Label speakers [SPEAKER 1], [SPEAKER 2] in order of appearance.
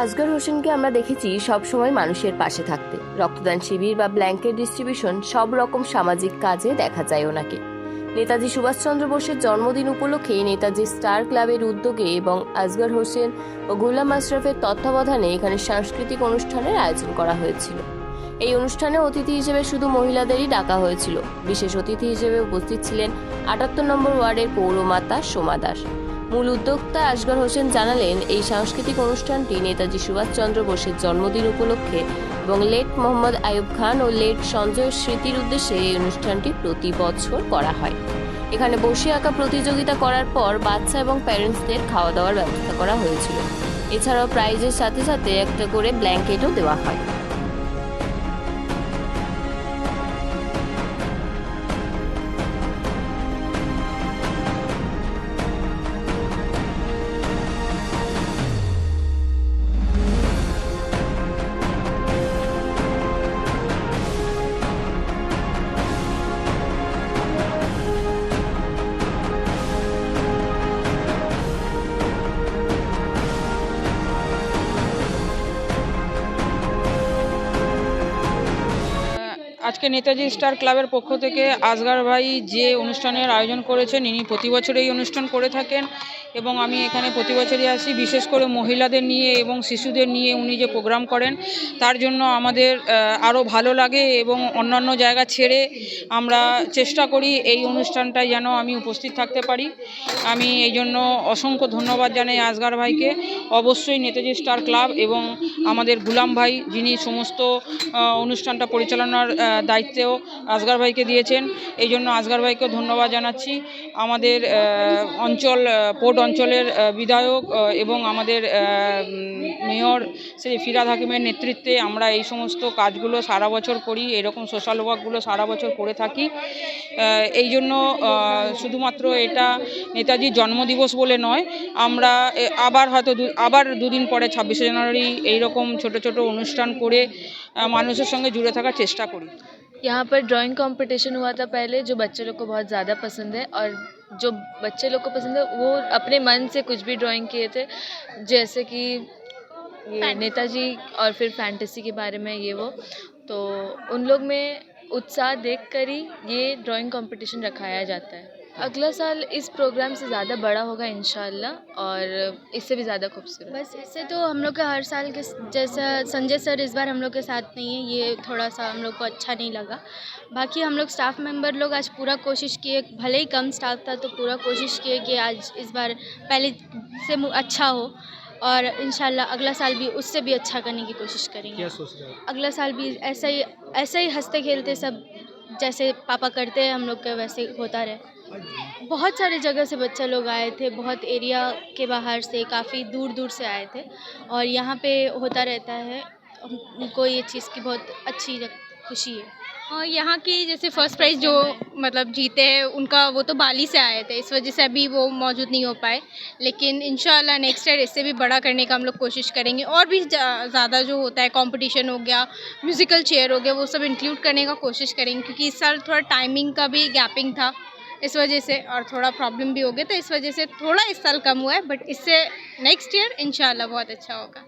[SPEAKER 1] আসগর হোসেনকে আমরা দেখেছি সবসময় মানুষের পাশে থাকতে। রক্তদান শিবির বা ব্ল্যাঙ্কেট ডিস্ট্রিবিউশন সব রকম সামাজিক কাজে দেখা যায় ওনাকে। নেতাজি সুভাষচন্দ্র বোসের জন্মদিন উপলক্ষে নেতাজি স্টার ক্লাবের উদ্যোগে এবং আসগর হোসেন ও গুলাম আশরাফের তত্ত্বাবধানে এখানে সাংস্কৃতিক অনুষ্ঠানের আয়োজন করা হয়েছিল। এই অনুষ্ঠানে অতিথি হিসেবে শুধু মহিলাদেরই ডাকা হয়েছিল। বিশেষ অতিথি হিসেবে উপস্থিত ছিলেন আটাত্তর নম্বর ওয়ার্ডের পৌরমাতা সোমা দাস। মূল উদ্যোক্তা আসগর হোসেন জানালেন, এই সাংস্কৃতিক অনুষ্ঠানটি নেতাজি সুভাষচন্দ্র বোসের জন্মদিন উপলক্ষে এবং লেট মোহাম্মদ আয়ুব খান ও লেট সঞ্জয়ের স্মৃতির উদ্দেশ্যে এই অনুষ্ঠানটি প্রতি বছর করা হয়। এখানে বসে আঁকা প্রতিযোগিতা করার পর বাচ্চা এবং প্যারেন্টসদের খাওয়া দাওয়ার ব্যবস্থা করা হয়েছিল। এছাড়াও প্রাইজের সাথে সাথে একটা করে ব্ল্যাঙ্কেটও দেওয়া হয়।
[SPEAKER 2] আজকে নেতাজি স্টার ক্লাবের পক্ষ থেকে আসগার ভাই যে অনুষ্ঠানের আয়োজন করেছেন, ইনি প্রতি বছর এই অনুষ্ঠান করে থাকেন এবং আমি এখানে প্রতি বছরই আসি, বিশেষ করে মহিলাদের নিয়ে এবং শিশুদের নিয়ে উনি যে প্রোগ্রাম করেন, তার জন্য আমাদের আরও ভালো লাগে এবং অন্যান্য জায়গা ছেড়ে আমরা চেষ্টা করি এই অনুষ্ঠানটায় যেন আমি উপস্থিত থাকতে পারি। আমি এই জন্য অসংখ্য ধন্যবাদ জানাই আসগার ভাইকে। অবশ্যই নেতাজি স্টার ক্লাব এবং আমাদের গুলাম ভাই, যিনি সমস্ত অনুষ্ঠানটা পরিচালনার দায়িত্বেও আসগার ভাইকে দিয়েছেন। এই জন্য আসগার ভাইকেও ধন্যবাদ জানাচ্ছি। আমাদের অঞ্চল পোর্ট অঞ্চলের বিধায়ক এবং আমাদের মেয়র শ্রী ফিরাদ হাকিমের নেতৃত্বে আমরা এই সমস্ত কাজগুলো সারা বছর করি, এরকম সোশ্যাল ওয়ার্কগুলো সারা বছর করে থাকি। এই জন্য শুধুমাত্র এটা নেতাজির জন্মদিবস বলে নয়, আমরা আবার হয়তো আবার দুদিন পরে ছাব্বিশে জানুয়ারি এইরকম ছোট ছোট অনুষ্ঠান করে মানুষের সঙ্গে জুড়ে থাকার চেষ্টা করি।
[SPEAKER 3] यहाँ पर ड्राइंग कंपटीशन हुआ था पहले जो बच्चे लोग को बहुत ज़्यादा पसंद है और जो बच्चे लोग को पसंद है वो अपने मन से कुछ भी ड्राइंग किए थे जैसे कि ये नेताजी और फिर फैंटेसी के बारे में ये वो। तो उन लोग में उत्साह देख कर ही ये ड्राइंग कंपटीशन रखाया जाता है। अगला साल इस प्रोग्राम से ज़्यादा बड़ा होगा इन और इससे भी ज़्यादा खूबसूरत।
[SPEAKER 4] बस इससे तो हम लोग का हर साल के जैसा संजय सर इस बार हम लोग के साथ नहीं है ये थोड़ा सा हम लोग को अच्छा नहीं लगा। बाकी हम लोग स्टाफ मेंबर लोग आज पूरा कोशिश किए भले ही कम स्टाफ था तो पूरा कोशिश किए कि आज इस बार पहले से अच्छा हो और इंशाल्लाह अगला साल भी उससे भी अच्छा करने की कोशिश करेंगे।
[SPEAKER 5] क्या सोच रहे हो?
[SPEAKER 4] अगला साल भी ऐसा ही ऐसा ही हँसते खेलते सब जैसे पापा करते हैं हम लोग का वैसे होता रहे। बहुत सारे जगह से बच्चा लोग आए थे, बहुत एरिया के बाहर से, काफ़ी दूर दूर से आए थे। और यहाँ पे होता रहता है, उनको ये चीज़ की बहुत अच्छी खुशी है।
[SPEAKER 6] और यहाँ की जैसे फ़र्स्ट प्राइज़ जो मतलब जीते हैं, उनका वो तो बाली से आए थे, इस वजह से अभी वो मौजूद नहीं हो पाए। लेकिन इंशाल्लाह नेक्स्ट ईयर इससे भी बड़ा करने का हम लोग कोशिश करेंगे। और भी ज़्यादा जो होता है कंपटीशन हो गया म्यूज़िकल चेयर हो गया, वो सब इंक्लूड करने का कोशिश करेंगे, क्योंकि इस साल थोड़ा टाइमिंग का भी गैपिंग था। इस वजह से और थोड़ा प्रॉब्लम भी हो गया तो इस वजह से थोड़ा इस साल कम हुआ है बट इससे नेक्स्ट ईयर इन बहुत अच्छा होगा।